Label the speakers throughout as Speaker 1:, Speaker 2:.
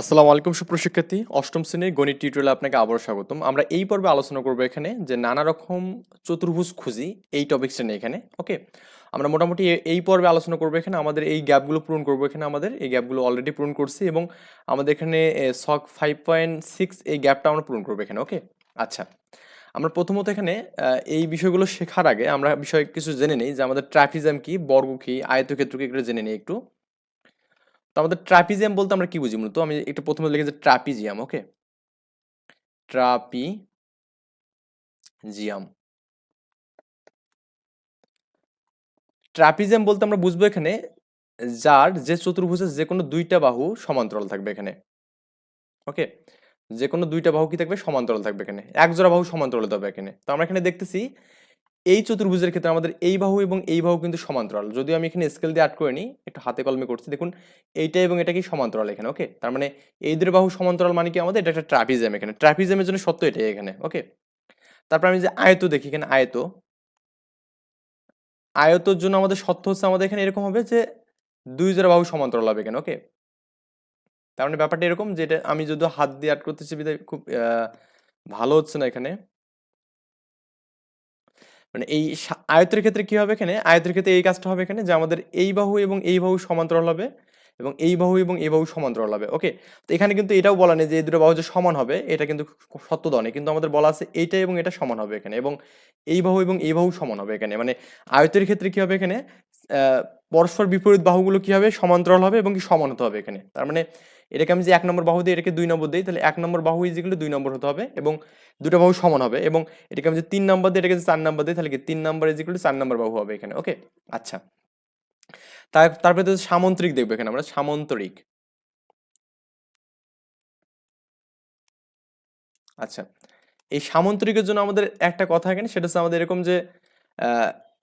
Speaker 1: আসসালামু আলাইকুম সুপ্রশিক্ষার্থী অষ্টম শ্রেণির গণিত টিউটোরিয়ালে আপনাকে আবারও স্বাগতম। আমরা এই পর্বে আলোচনা করব এখানে যে নানা রকম চতুর্ভুজ খুঁজি এই টপিকসটা নিয়ে এখানে ওকে আমরা মোটামুটি এই পর্বে আলোচনা করব এখানে। আমাদের এই গ্যাপগুলো পূরণ করব এখানে আমাদের। এই গ্যাপগুলো অলরেডি পূরণ করছি এবং আমাদের এখানে সক ফাইভ পয়েন্ট সিক্স এই গ্যাপটা আমরা পূরণ করব এখানে ওকে আচ্ছা আমরা প্রথমত এখানে এই বিষয়গুলো শেখার আগে আমরা বিষয় কিছু জেনে নিই যে আমাদের ট্রাফিজাম কি, বর্গ কি, আয়তক্ষেত্র কি, এগুলো জেনে নিই একটু। তো আমাদের ট্রাপিজিয়াম বলতে আমরা কি বুঝি মূলত আমি একটু প্রথমে লিখেছি ট্রাপিজিয়াম, ওকে? ট্রাপিজিয়াম। ট্রাপিজিয়াম বলতে আমরা বুঝব এখানে যার যে চতুর্ভুজের যে কোনো দুইটা বাহু সমান্তরাল থাকবে এখানে, ওকে? যে কোনো দুইটা বাহু কি থাকবে? সমান্তরাল থাকবে এখানে। এক জোড়া বাহু সমান্তরাল হবে এখানে। তো আমরা এখানে দেখতেছি এই চতুর্ভুজের ক্ষেত্রে আমাদের এই বাহু এবং এই বাহু কিন্তু সমান্তরাল। যদিও আমি এখানে স্কেল দিয়ে আট করে নিই, একটু হাতে কলমে করছি। দেখুন, এইটা এবং এটা কি সমান্তরাল এখানে ওকে তার মানে এই দুটো বাহু সমান্তরাল মানে কি আমাদের? এটা একটা ট্রাপিজিয়াম এখানে। ট্রাপিজিয়ামের জন্য সত্য এটাই এখানে ওকে তারপর আমি যে আয়ত দেখি, এখানে আয়ত। আয়তর জন্য আমাদের সত্য হচ্ছে আমাদের এখানে এরকম হবে যে দুই জোড়া বাহু সমান্তরাল হবে এখানে ওকে তার মানে ব্যাপারটা এরকম যেটা আমি যদি হাত দিয়ে আট করতেছি খুব ভালো হচ্ছে না এখানে। মানে এই আয়তের ক্ষেত্রে কি হবে এখানে? আয়তের ক্ষেত্রে এই কাজটা হবে এখানে যে আমাদের এই বাহু এবং এই বাহু সমান্তরাল হবে এবং এই বাহু এবং এই বাহু সমান্তরাল হবে ওকে তো এখানে কিন্তু এটাও বলা নেই যে এই দুটো বাহু যে সমান হবে, এটা কিন্তু সত্য দনে কিন্তু আমাদের বলা আছে এইটা এবং এটা সমান হবে এখানে এবং এই বাহু এবং এই বাহু সমান হবে এখানে। মানে আয়তের ক্ষেত্রে কি হবে এখানে? পরস্পর বিপরীত বাহুগুলো কি হবে? সমান্তরাল হবে এবং কি সমান হতে হবে এখানে। তার মানে এটাকে আমি যে এক নম্বর বাহু দিই, এটাকে দুই নম্বর দিই, তাহলে এক নম্বর বাহু ইজিগুলো দুই নম্বর হতে হবে এবং দুটো বাহু সমান হবে এবং এটাকে আমি যে তিন নম্বর দিই, এটাকে চার নম্বর দিই, তাহলে কি তিন নম্বর ইজিগুলো চার নম্বর বাহু হবে এখানে ওকে আচ্ছা। তার, তারপরে তো সামন্তরিক দেখব এখানে আমরা, সামন্তরিক। আচ্ছা এই সামন্তরিকের জন্য আমাদের একটা কথা এখানে, সেটা হচ্ছে আমাদের এরকম যে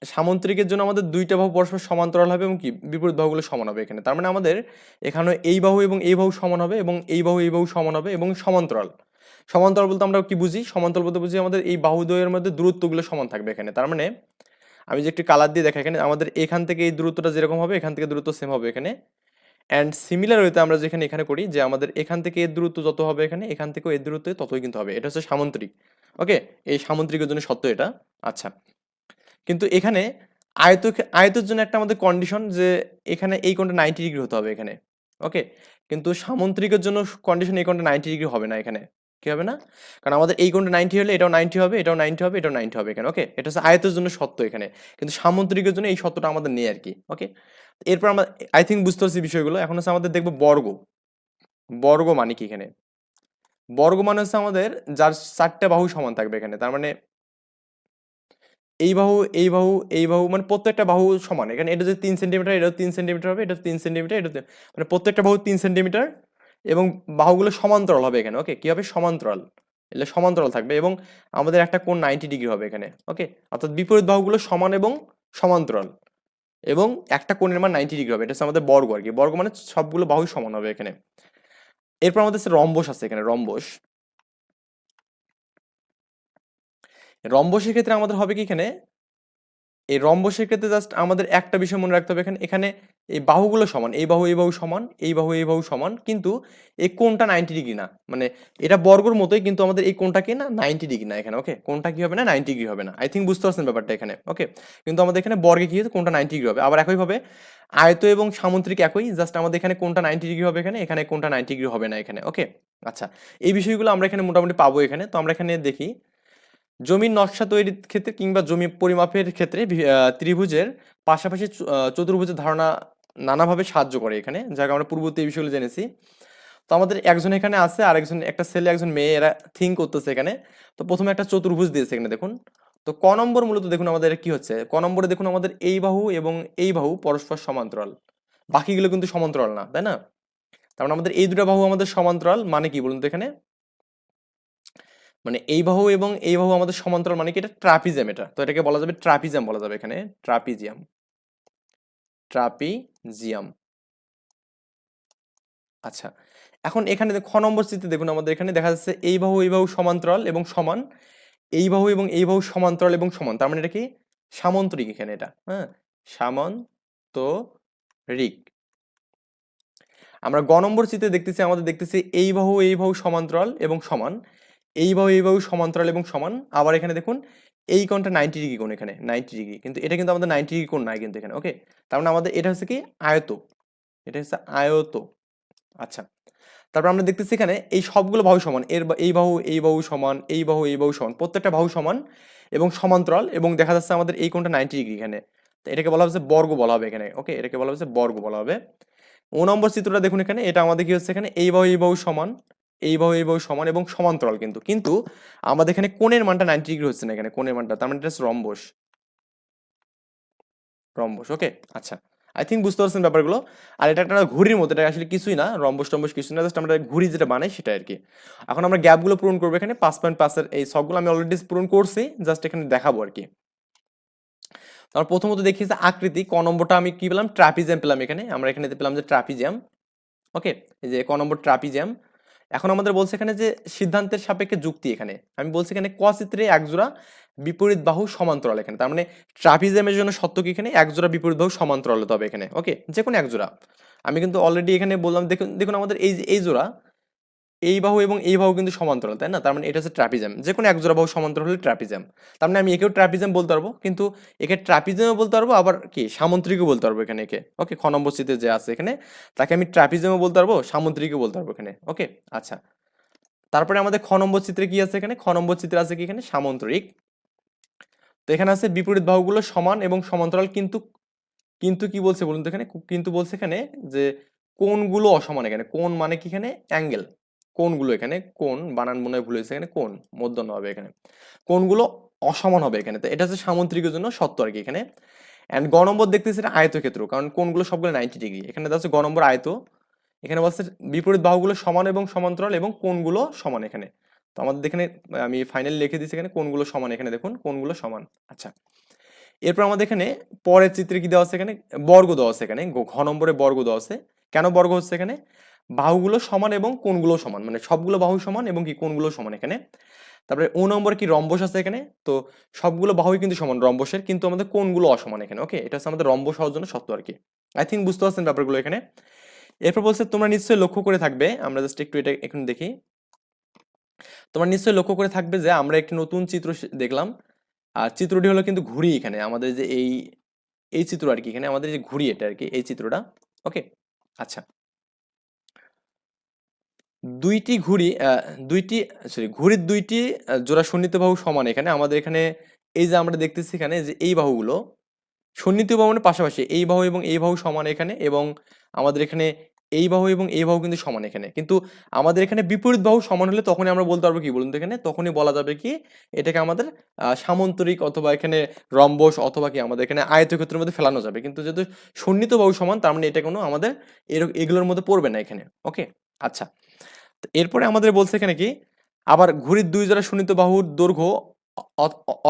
Speaker 1: সামন্তরিকের জন্য আমাদের দুইটা বাহু পরস্পর সমান্তরাল হবে এবং কি? বিপরীত বাহুগুলো সমান হবে এখানে। তার মানে আমাদের এখানে এই বাহু এবং এই বাহু সমান হবে এবং এই বাহু এই বাহু সমান হবে এবং সমান্তরাল। সমান্তরাল বলতে আমরা কি বুঝি? সমান্তরাল বলতে বুঝি আমাদের এই বাহুদ্বয়ের মধ্যে দূরত্বগুলো সমান থাকবে এখানে। তার মানে আমি যে একটি কালার দিয়ে দেখা এখানে, আমাদের এখান থেকে এই দূরত্বটা যেরকম হবে, এখান থেকে দূরত্ব সেম হবে এখানে। অ্যান্ড সিমিলার হইতে আমরা যেখানে এখানে করি যে আমাদের এখান থেকে এর দূরত্ব যত হবে এখানে, এখান থেকেও এর দূরত্ব ততই কিন্তু হবে। এটা হচ্ছে সামন্তরিক। ওকে এই সামন্ত্রিকের জন্য সত্য এটা। আচ্ছা। কিন্তু এখানে আয়ত আয়তের জন্য একটা আমাদের কন্ডিশন যে এখানে এই কোণটা নাইনটি ডিগ্রি হতে হবে এখানে ওকে কিন্তু সামন্তরিকের জন্য কন্ডিশন এই কোণটা নাইনটি ডিগ্রি হবে না এখানে, কি হবে না? কারণ আমাদের এই কোণটা নাইনটি হলে এটাও নাইনটি হবে, এটাও নাইনটি হবে, এটাও নাইনটি হবে এখানে ওকে এটা হচ্ছে আয়তের জন্য সত্য এখানে, কিন্তু সামন্তরিকের জন্য এই সত্যটা আমাদের নেই আর কি ওকে এরপর আমরা আই থিঙ্ক বুঝতে পারছি বিষয়গুলো, এখন হচ্ছে আমাদের দেখব বর্গ বর্গ মানে কি এখানে? বর্গ মানে হচ্ছে আমাদের যার চারটে বাহু সমান থাকবে এখানে, তার মানে এই বাহু এই বাহু এই বাহু মানে প্রত্যেকটা বাহু সমান। এখানে এটা যে তিন সেন্টিমিটার এটাও তিন সেন্টিমিটার হবে এটা তিন সেন্টিমিটার এটা মানে প্রত্যেকটা বাহু তিন সেন্টিমিটার এবং বাহুগুলো সমান্তরাল হবে এখানে ওকে কি হবে? সমান্তরাল। এগুলো সমান্তরাল থাকবে এবং আমাদের একটা কোণ নাইনটি ডিগ্রি হবে এখানে ওকে অর্থাৎ বিপরীত বাহুগুলো সমান এবং সমান্তরাল এবং একটা কোণের মান নাইনটি ডিগ্রি হবে। এটা হচ্ছে আমাদের বর্গ আর কি। বর্গ মানে সবগুলো বাহুই সমান হবে এখানে। এরপর আমাদের রম্বস আছে এখানে, রম্বস। রম্বসের ক্ষেত্রে আমাদের হবে কি এখানে? এই রম্বসের ক্ষেত্রে জাস্ট আমাদের একটা বিষয় মনে রাখতে হবে এখানে এখানে এই বাহুগুলো সমান, এই বাহু এই বাহু সমান, এই বাহু এই বাহু সমান, কিন্তু এই কোনটা নাইনটি ডিগ্রি না। মানে এটা বর্গর মতোই কিন্তু আমাদের এই কোনটা কি না নাইনটি ডিগ্রি না এখানে ওকে কোনটা কি হবে না নাইনটি ডিগ্রি হবে না। আই থিঙ্ক বুঝতে পারছেন ব্যাপারটা এখানে ওকে কিন্তু আমাদের এখানে বর্গে কি হচ্ছে কোনটা নাইনটি ডিগ্রি হবে। আবার একইভাবে আয়ত এবং সামুদ্রিক একই জাস্ট আমাদের এখানে কোনটা নাইনটি ডিগ্রি হবে এখানে এখানে কোনটা নাইনটি ডিগ্রি হবে না এখানে ওকে আচ্ছা এই বিষয়গুলো আমরা এখানে মোটামুটি পাবো এখানে। তো আমরা এখানে দেখি জমির নকশা তৈরির ক্ষেত্রে কিংবা জমি পরিমাপের ক্ষেত্রে ত্রিভুজের পাশাপাশি চতুর্ভুজের ধারণা নানাভাবে সাহায্য করে এখানে যাকে আমরা পূর্ববর্তী এই বিষয়গুলো জেনেছি। তো আমাদের একজন এখানে আছে আর একজন একটা ছেলে, একজন মেয়ে, এরা থিঙ্ক করতেছে এখানে। তো প্রথমে একটা চতুর্ভুজ দিয়েছে এখানে দেখুন। তো ক নম্বর মূলত দেখুন আমাদের কি হচ্ছে? ক নম্বরে দেখুন আমাদের এই বাহু এবং এই বাহু পরস্পর সমান্তরাল। বাকিগুলো কিন্তু সমান্তরাল না, তাই না? তার মানে আমাদের এই দুটো বাহু আমাদের সমান্তরাল মানে কি বলুন তো এখানে? মানে এই বাহু এবং এই বাহু আমাদের সমান্তরাল মানে কি? এটা ট্রাপিজিয়াম এটা। তো এটাকে বলা যাবে ট্রাপিজিয়াম বলা যাবে এখানে। ট্রাপিজিয়াম। ট্রাপিজিয়াম। আচ্ছা এখন এখানে খ নম্বর চিত্রে দেখুন আমাদের এখানে দেখা যাচ্ছে এই বাহু এই বাহু সমান্তরাল এবং সমান। এই বাহু এবং এই বাহু সমান্তরাল এবং সমান। তার মানে এটা কি? সামন্তরিক এখানে এটা হ্যাঁ? সামন্তরিক। আমরা গ নম্বর চিত্রে দেখতেছি, আমাদের দেখতেছি এই বাহু এই বাহু সমান্তরাল এবং সমান। এই বাহু এই বাহু সমান্তরাল এবং সমান। আবার এখানে দেখুন, এই কোণটা নাইনটি ডিগ্রি কোণ এখানে নাইনটি ডিগ্রি কিন্তু এটা কিন্তু আমাদের নাইনটি ডিগ্রি কোণ নাই কিন্তু এখানে ওকে তার মানে আমাদের, এটা হচ্ছে কি? আয়ত এটা হচ্ছে আয়ত আচ্ছা। তারপর আমরা দেখতেছি এখানে, এই সবগুলো বাহু সমান। এর এই বাহু এই বাহু সমান, এই বাহু এই বাহু সমান। প্রত্যেকটা বাহু সমান এবং সমান্তরাল এবং দেখা যাচ্ছে আমাদের এই কোণটা নাইনটি ডিগ্রি এখানে। তো এটাকে বলা হচ্ছে বর্গ বলা হবে এখানে ওকে এটাকে বলা হচ্ছে বর্গ বলা হবে। ও নম্বর চিত্রটা দেখুন এখানে, এটা আমাদের কি হচ্ছে এখানে? এই বাহু এই বাহু সমান। এই বাহু এই সমান এবং সমান্তরাল কিন্তু। কিন্তু আমাদের এখানে কোণের মানটা নাইনটি ডিগ্রি হচ্ছে না এখানে, কোণের মানটা। তার মানে এটা রম্বস। রম্বস ওকে আচ্ছা। আই থিঙ্ক বুঝতে পারছেন ব্যাপারগুলো। আর এটা একটা ঘুড়ির মতো, এটা আসলে কিছুই না। রম্বস, টম্বস কিছুই না জাস্ট আমরা ঘুড়ি যেটা বানাই সেটা আর কি এখন আমরা গ্যাপগুলো পূরণ করব এখানে পাঁচ পয়েন্ট পাঁচের এই সবগুলো আমি অলরেডি পূরণ করছি জাস্ট এখানে দেখাবো আর কি তারপর প্রথমত দেখি যে আকৃতি, ক নম্বরটা আমি কি পেলাম? ট্রাপিজিয়াম পেলাম এখানে। আমরা এখানে পেলাম যে ট্রাপিজিয়াম ওকে এই যে ক নম্বর ট্রাপিজিয়াম এখন আমাদের বলছে এখানে যে সিদ্ধান্তের সাপেক্ষে যুক্তি এখানে। আমি বলছি এখানে ক চিত্রে একজোড়া বিপরীত বাহু সমান্তরাল এখানে। তার মানে ট্রাফিজমের জন্য সত্য কি এখানে? একজোড়া বিপরীত বাহু সমান্তরাল হতে হবে এখানে। ওকে? যে কোনো একজোড়া। আমি কিন্তু অলরেডি এখানে বললাম, দেখুন দেখুন আমাদের এই এই জোড়া এই বাহু এবং এই বাহু কিন্তু সমান্তরাল, তাই না? তার মানে এটা হচ্ছে ট্রাপিজাম যে কোনো একজোড়া বাহু সমান্তরাল হলে ট্রাপিজাম তার মানে আমি একেও ট্রাপিজাম বলতে পারব, কিন্তু একে ট্রাপিজামও বলতে পারব, আবার কি? সামন্ত্রিকও বলতে পারব এখানে একে। ওকে, খ নম্বর চিত্রে যে আছে এখানে, তাকে আমি ট্রাপিজামও বলতে পারব সামন্ত্রিকও বলতে পারব এখানে। ওকে আচ্ছা। তারপরে আমাদের খ নম্বর চিত্রে কি আছে এখানে? খ নম্বর চিত্রে আছে কি এখানে? সামন্ত্রিক তো এখানে আছে বিপরীত বাহুগুলো সমান এবং সমান্তরাল, কিন্তু কিন্তু কি বলছে বলুন তো এখানে? কিন্তু বলছে এখানে যে কোনগুলো অসমান এখানে। কোন মানে কি এখানে? অ্যাঙ্গেল। কোণগুলো এখানে কোন বানান মনে ভুল হয়েছে এখানে কোন মধ্যন্ন হবে এখানে। কোনগুলো অসমান হবে এখানে। তো এটা হচ্ছে সামন্ত্রিকের জন্য সত্য আর কি এখানে। অ্যান্ড গ নম্বর দেখতেছি এটা আয়তক্ষেত্র, কারণ কোনগুলো সবগুলো নাইনটি ডিগ্রি এখানে যাচ্ছে গ নম্বর আয়ত। এখানে বলছে বিপরীত বাহুগুলো সমান এবং সমান্তরাল এবং কোনগুলো সমান এখানে। তো আমাদের এখানে, আমি ফাইনালি লিখে দিচ্ছি এখানে কোনগুলো সমান এখানে দেখুন কোনগুলো সমান। আচ্ছা। এরপর আমাদের এখানে পরের চিত্রে কি দেওয়া আছে এখানে? বর্গ দেওয়া আছে এখানে ঘ নম্বরে বর্গ দেওয়া আছে। কেন বর্গ হচ্ছে এখানে? বাহুগুলো সমান এবং কোনগুলো সমান। মানে সবগুলো বাহু সমান এবং কি কোনগুলো সমান এখানে। তারপরে ও নম্বর কি রম্বস আছে এখানে? তো সবগুলো বাহুই কিন্তু সমান রম্বসের, কিন্তু আমাদের কোনগুলো অসমান এখানে ওকে এটা হচ্ছে আমাদের রম্বস হওয়ার জন্য সত্য আর কি। আই থিঙ্ক বুঝতে পারছেন ব্যাপারগুলো এখানে। এরপর বলছে, তোমরা নিশ্চয়ই লক্ষ্য করে থাকবে, আমরা জাস্ট একটু এটা এখন দেখি। তোমরা নিশ্চয়ই লক্ষ্য করে থাকবে যে আমরা একটি নতুন চিত্র দেখলাম। আর চিত্রটি হলো কিন্তু ঘুড়ি এখানে, আমাদের যে এই এই চিত্র আর কি এখানে, আমাদের যে ঘুড়ি এটা আর কি, এই চিত্রটা ওকে আচ্ছা। দুইটি ঘুড়ি দুইটি সরি ঘুড়ির দুইটি জোড়া সন্নিহিত বাহু সমান এখানে। আমাদের এখানে এই যে আমরা দেখতেছি এখানে যে এই বাহুগুলো সন্নিহিত বাহু মানে পাশাপাশি এই বাহু এবং এই বাহু সমান এখানে এবং আমাদের এখানে এই বাহু এবং এই বাহু কিন্তু সমান এখানে। কিন্তু আমাদের এখানে বিপরীত বাহু সমান হলে তখনই আমরা বলতে পারব কি বলুন তো এখানে? তখনই বলা যাবে কি এটাকে আমাদের সামন্তরিক অথবা এখানে রম্বস অথবা কি আমাদের এখানে আয়তক্ষেত্রের মধ্যে ফেলানো যাবে। কিন্তু যেহেতু সন্নিহিত বাহু সমান তার মানে এটা কোনো আমাদের এগুলোর মধ্যে পড়বে না এখানে। ওকে আচ্ছা। এরপরে আমাদের বলছে এখানে কি? আবার ঘুড়ির দুই জোড়া সন্নিহিত বাহুর দৈর্ঘ্য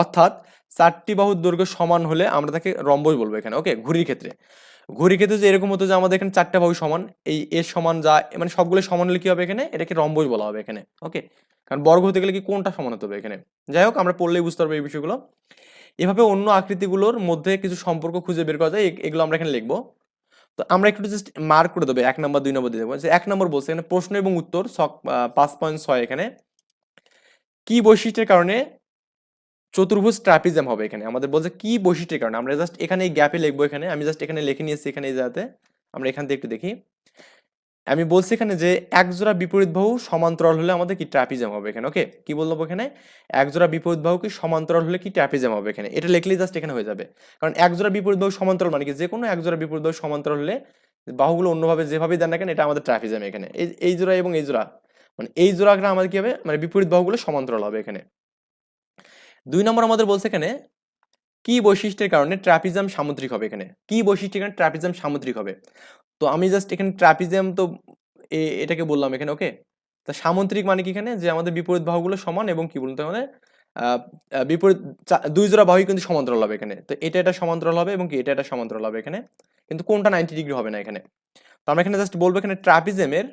Speaker 1: অর্থাৎ চারটি বাহুর দৈর্ঘ্য সমান হলে আমরা তাকে রম্বস বলব এখানে, ওকে? ঘুড়ির ক্ষেত্রে। ঘুড়ির ক্ষেত্রে যে এরকম হতো যে আমাদের এখানে চারটা বাহু সমান, এই এর সমান যা মানে সবগুলো সমান হলে কি হবে এখানে? এটাকে রম্বস বলা হবে এখানে, ওকে? কারণ বর্গ হতে গেলে কি কোনটা সমান হতে হবে এখানে? যাই হোক, আমরা পড়লেই বুঝতে পারব এই বিষয়গুলো। এভাবে অন্য আকৃতিগুলোর মধ্যে কিছু সম্পর্ক খুঁজে বের করা যায় এগুলো আমরা এখানে লিখব। তো আমরা একটু জাস্ট মার্ক করে দেবো, এক নম্বর দুই নম্বর দিয়ে দেবো। এক নম্বর বলছে, এখানে প্রশ্ন এবং উত্তর পাঁচ পয়েন্ট ছয় এখানে। কি বৈশিষ্ট্যের কারণে চতুর্ভুজ ট্রাপিজম হবে এখানে? আমাদের বলছে কি বৈশিষ্ট্যের কারণে? আমরা জাস্ট এখানে এই গ্যাপে লিখব এখানে। আমি জাস্ট এখানে লিখে নিয়েছি এখানে যাতে আমরা এখান থেকে একটু দেখি। আমি বলছি এখানে যে এক জোড়া বিপরীত বাহু সমান্তরাল হলে আমাদের কি ট্রাপিজম হবে এখানে ওকে কি বলব এখানে এক জোড়া বিপরীত বাহু কি সমান্তরাল হলে কি ট্রাপিজম হবে এখানে? এটা লিখলেই জাস্ট এখানে হয়ে যাবে। কারণ এক জোড়া বিপরীত বাহু সমান্তরাল মানে কি? যে কোনো এক জোড়া বিপরীত বাহু সমান্তরাল হলে বাহুগুলো অন্যভাবে যেভাবেই দেন না কেন, এটা আমাদের ট্রাপিজম এখানে। এই জোড়া এবং এই জোড়া মানে এই জোড়াটা আমাদের কি হবে? মানে বিপরীত বাহুগুলো সমান্তরাল হবে এখানে। দুই নম্বর আমাদের বলছে এখানে, কি বৈশিষ্ট্যের কারণে ট্রাপিজম সামুদ্রিক হবে এখানে? কি বৈশিষ্ট্যের কারণে ট্রাপিজম সামুদ্রিক হবে? তো আমি জাস্ট এখানে ট্রাপিজম তো এটাকে বললাম এখানে ওকে তা সামুদ্রিক মানে কি এখানে? যে আমাদের বিপরীত বাহুগুলো সমান এবং কি মানে আহ, আহ, বিপরীত দুই জোড়া বাহুই কিন্তু সমান্তরাল হবে এখানে। তো এটা এটা সমান্তরাল হবে এবং কি এটা এটা সমান্তরাল হবে এখানে। কিন্তু কোনটা নাইনটি ডিগ্রি হবে না এখানে। তো আমরা এখানে জাস্ট বলব এখানে ট্রাপিজমের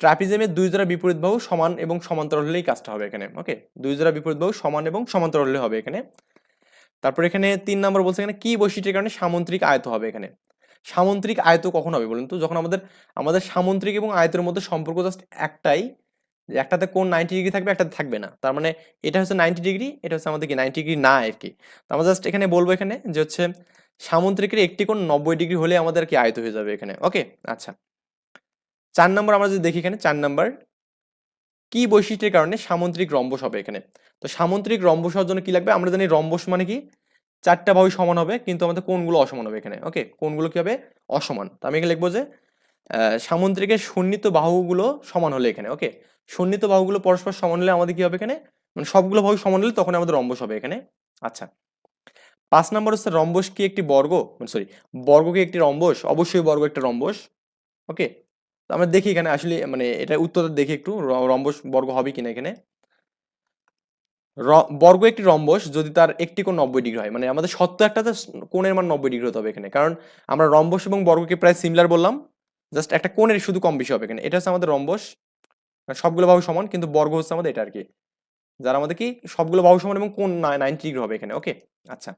Speaker 1: ট্রাপিজমের দুই জোড়া বিপরীত বাহু সমান এবং সমান্তরাল হলেই কাজটা হবে এখানে ওকে দুই জোড়া বিপরীত বাহু সমান এবং সমান্তরাল হলে হবে এখানে। তারপর এখানে তিন নম্বর বলছে এখানে কি বৈশিষ্ট্যের কারণে সামুদ্রিক আয়ত হবে এখানে। সামন্ত্রিক আয়ত কখন হবে বলুন তো? যখন আমাদের আমাদের সামন্ত্রিক এবং আয়তের মধ্যে সম্পর্ক জাস্ট একটাই একটাতে কোন নাইনটি ডিগ্রি থাকবে, একটাতে থাকবে না। তার মানে এটা হচ্ছে নাইনটি ডিগ্রি এটা হচ্ছে আমাদের কি নাইনটি ডিগ্রি না আর কি। তো আমরা জাস্ট এখানে বলব এখানে যে হচ্ছে সামন্ত্রিকের একটি কোণ নব্বই ডিগ্রি হলে আমাদের কি আয়ত হয়ে যাবে এখানে। ওকে? আচ্ছা। চার নম্বর আমরা যদি দেখি এখানে, চার নম্বর। কি বৈশিষ্ট্যের কারণে সামন্ত্রিক রম্বস হবে এখানে? তো সামন্ত্রিক রম্বস হওয়ার জন্য কি লাগবে? আমরা জানি রম্বস মানে কি? চারটা বাহু সমান হবে, কিন্তু আমাদের কোনগুলো অসমান হবে এখানে ওকে কোনগুলো কি হবে? অসমান। তো আমি এখানে লিখব যে সামুদ্রিকের সন্নিহিত বাহুগুলো সমান হলে এখানে ওকে সন্নিহিত বাহুগুলো পরস্পর সমান হলে আমাদের কি হবে এখানে? মানে সবগুলো বাহু সমান হলে তখন আমাদের রম্বস হবে এখানে। আচ্ছা। পাঁচ নম্বর হচ্ছে রম্বস কি একটি বর্গ? সরি বর্গ কি একটি রম্বস? অবশ্যই বর্গ একটা রম্বস ওকে আমরা দেখি এখানে, আসলে মানে এটা উত্তর দেখি একটু রম্বস বর্গ হবে কিনা এখানে। বর্গ একটি রম্বস যদি তার একটি কোণ নব্বই ডিগ্রি হয়। মানে আমাদের সত্য একটাতে কোণের মান নব্বই ডিগ্রি হতে হবে এখানে। কারণ আমরা রম্বস এবং বর্গকে প্রায় সিমিলার বললাম। জাস্ট একটা কোণের শুধু কম বেশি হবে এখানে। এটা হচ্ছে আমাদের রম্বস। সবগুলো বাহু সমান, কিন্তু বর্গ হচ্ছে আমাদের এটা আর কি। যারা আমাদের কি? সবগুলো বাহু সমান এবং কোন নাইনটি ডিগ্রি হবে এখানে। ওকে আচ্ছা।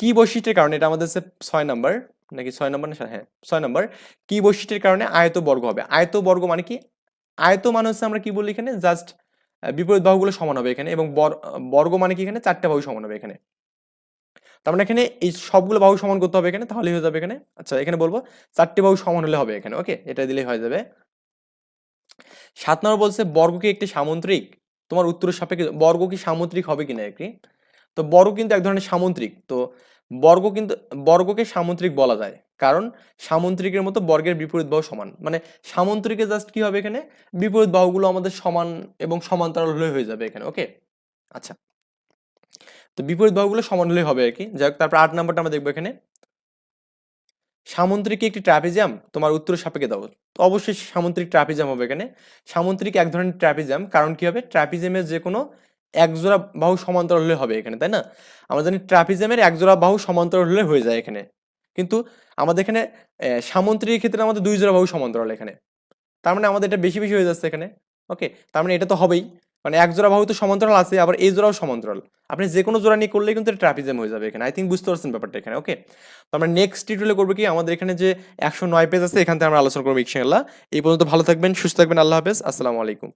Speaker 1: কি বৈশিষ্ট্যের কারণে এটা আমাদের হচ্ছে ছয় নাম্বার? নাকি ছয় নম্বর না হ্যাঁ ছয় নম্বর। কি বৈশিষ্ট্যের কারণে আয়ত বর্গ হবে? আয়ত বর্গ মানে কি? আয়ত মানে হচ্ছে আমরা কি বলি এখানে? জাস্ট বিপরীত বাহুগুলো সমান হবে এখানে এবং বর্গ মানে কি এখানে? চারটা বাহু সমান হবে এখানে। তার মানে এখানে এই সবগুলো বাহু সমান করতে হবে এখানে, তাহলেই হয়ে যাবে এখানে। আচ্ছা এখানে বলব চারটি বাহু সমান হলে হবে এখানে, ওকে? এটা দিলেই হয়ে যাবে। সাত নম্বর বলছে, বর্গ কি একটি সামুদ্রিক? তোমার উত্তরের সাপেক্ষে বর্গ কি সামুদ্রিক হবে কিনা একটি? তো বর্গ কিন্তু এক ধরনের সামুদ্রিক। তো বর্গ কিন্তু, বর্গকে সামুদ্রিক বলা যায়। কারণ সামুদ্রিকের মতো বর্গের বিপরীত বাহু সমান। মানে সামুদ্রিকে জাস্ট কি হবে এখানে? বিপরীত বাহুগুলো আমাদের সমান এবং সমান্তরাল হলে হয়ে যাবে এখানে ওকে আচ্ছা। তো বিপরীত বাহুগুলো সমান হলে হবে আর কি। যাই হোক, তারপর আট নাম্বারটা আমরা দেখব এখানে। সামুদ্রিক একটি ট্রাপিজাম তোমার উত্তর সাপেক্ষে দাও তো অবশ্যই সামুদ্রিক ট্রাপিজাম হবে এখানে। সামুদ্রিক এক ধরনের ট্রাপিজাম কারণ কি হবে? ট্রাপিজামের যে কোনো একজোড়া বাহু সমান্তরাল হলে হবে এখানে, তাই না? আমরা জানি ট্রাপিজামের একজোড়া বাহু সমান্তরাল হলে হয়ে যায় এখানে। কিন্তু আমাদের এখানে সামন্ত্রীর ক্ষেত্রে আমাদের দুই জোড়া বাহু সমান্তরাল এখানে। তার মানে আমাদের এটা বেশি বেশি হয়ে যাচ্ছে এখানে। ওকে? তার মানে এটা তো হবেই। মানে এক জোড়া বাহু তো সমান্তরাল আছে, আবার এই জোড়াও সমান্তরাল। আপনি যে কোনো জোড়া নিয়ে করলেই কিন্তু ট্রাপিজম হয়ে যাবে এখানে। আই থিঙ্ক বুঝতে পারছেন ব্যাপারটা এখানে, ওকে? তো আমরা নেক্সট টিউটোরিয়ালে করব কি? আমাদের এখানে যে একশো নয় পেজ আছে, এখান থেকে আমরা আলোচনা করব ইনশাআল্লাহ। এই পর্যন্ত ভালো থাকবেন, সুস্থ থাকবেন, আল্লাহ হাফেজ। আসসালামু আলাইকুম।